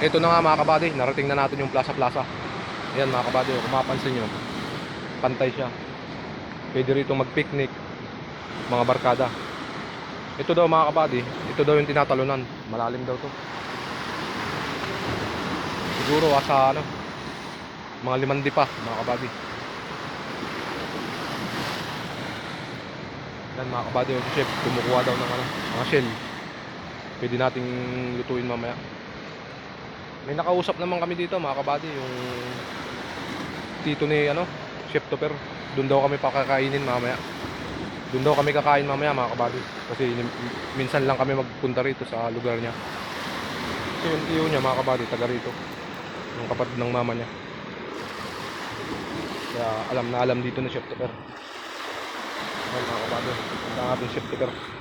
ito na nga mga kabady, narating na natin yung Plaza Plaza. Ayan mga kabady, kung mapapansin nyo, pantay siya. Pwede rito mag-picnic, mga barkada. Ito daw mga kabady, ito daw yung tinatalunan. Malalim daw to. Siguro asa ano, mga limandi pa mga kabady. Yan mga kabady, yung chef, kumukuha daw ng ano, mga shell. Pwede nating lutuin mamaya. May nakausap naman kami dito mga kabady, yung tito ni ano, Chef Topper. Doon daw kami pakakainin mamaya. Doon daw kami kakain mamaya mga kabady. Kasi minsan lang kami magpunta rito sa lugar niya. Kasi yung tiyo niya mga kabady, taga rito. Yung kapatid ng mama niya. Kaya alam na alam dito ni Chef Topper. Ayan mga kabady, punta natin Chef Topper.